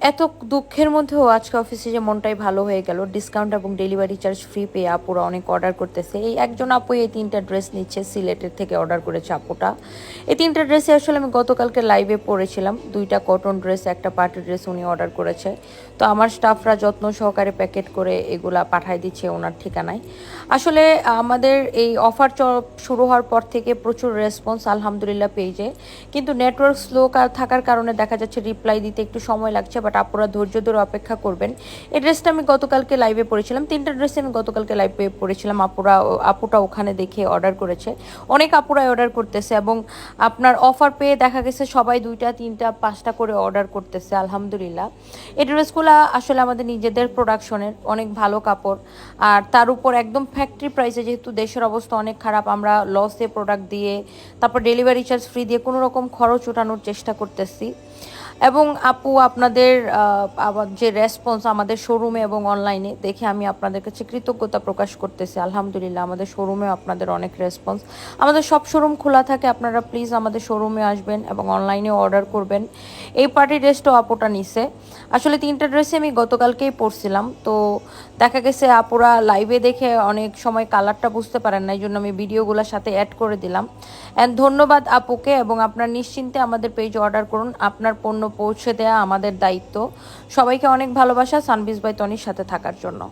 এত দুঃখের মধ্যেও আজকে অফিসে যে মনটাই ভালো হয়ে গেল। ডিসকাউন্ট এবং ডেলিভারি চার্জ ফ্রি পেয়ে আপুরা অনেক অর্ডার করতেছে। এই একজন আপু এই তিনটা ড্রেস নিচ্ছে, সিলেটের থেকে অর্ডার করেছে আপুটা। এই তিনটা ড্রেসে আসলে আমি গতকালকে লাইভে পরেছিলাম দুইটা কটন ড্রেস একটা পার্টি ড্রেস উনি অর্ডার করেছে। তো আমার স্টাফরা যত্ন সহকারে প্যাকেট করে এগুলা পাঠায় দিচ্ছে ওনার ঠিকানায়। আসলে আমাদের এই অফার শুরু হওয়ার পর থেকে প্রচুর রেসপন্স আলহামদুলিল্লাহ পেয়েছে কিন্তু নেটওয়ার্ক স্লো থাকার কারণে দেখা যাচ্ছে রিপ্লাই দিতে একটু সময় লাগছে বাট আপুরা ধৈর্য ধরে অপেক্ষা করবেন। এই ড্রেসটা আমি গতকালকে লাইভে পড়েছিলাম তিনটা ড্রেসে আমি গতকালকে লাইভে পড়েছিলাম আপুরা, আপুটা ওখানে দেখে অর্ডার করেছে। অনেক আপুরাই অর্ডার করতেছে এবং আপনার অফার পেয়ে দেখা গেছে সবাই দুইটা, তিনটা, পাঁচটা করে অর্ডার করতেছে, আলহামদুলিল্লাহ। এই ড্রেসগুলো আসলে আমাদের নিজেদের প্রোডাকশনের অনেক ভালো কাপড়। আর তার উপর একদম ফ্যাক্টরি প্রাইসে যেহেতু দেশের অবস্থা অনেক খারাপ, আমরা লসে প্রোডাক্ট দিয়ে, তারপর ডেলিভারি চার্জ ফ্রি দিয়ে কোনো রকম খরচ ওঠানোর চেষ্টা করতেছি। এবং আপু, আপনাদের যে রেসপন্স আমাদের শোরুমে এবং অনলাইনে দেখে আমি আপনাদের কাছে কৃতজ্ঞতা প্রকাশ করতেছি। আলহামদুলিল্লাহ, আমাদের শোরুমে আপনাদের অনেক রেসপন্স আমাদের সব শোরুম খোলা থাকে, আপনারা প্লিজ আমাদের শোরুমে আসবেন এবং অনলাইনে অর্ডার করবেন। এই পার্টি ড্রেসটাও আপুটা নিছে। আসলে তিনটা ড্রেসে আমি গতকালকেই পরছিলাম। তো দেখা গেছে আপুরা লাইভে দেখে অনেক সময় কালারটা বুঝতে পারেন না এই জন্য আমি ভিডিওগুলোর সাথে অ্যাড করে দিলাম। অ্যান্ড ধন্যবাদ আপুকে এবং আপনার নিশ্চিন্তে আমাদের পেজ অর্ডার করুন। আপনার পণ্য পৌঁছে দেয়া আমাদের দায়িত্ব। সবাইকে অনেক ভালোবাসা সানবিজ বাই তনির সাথে থাকার জন্য।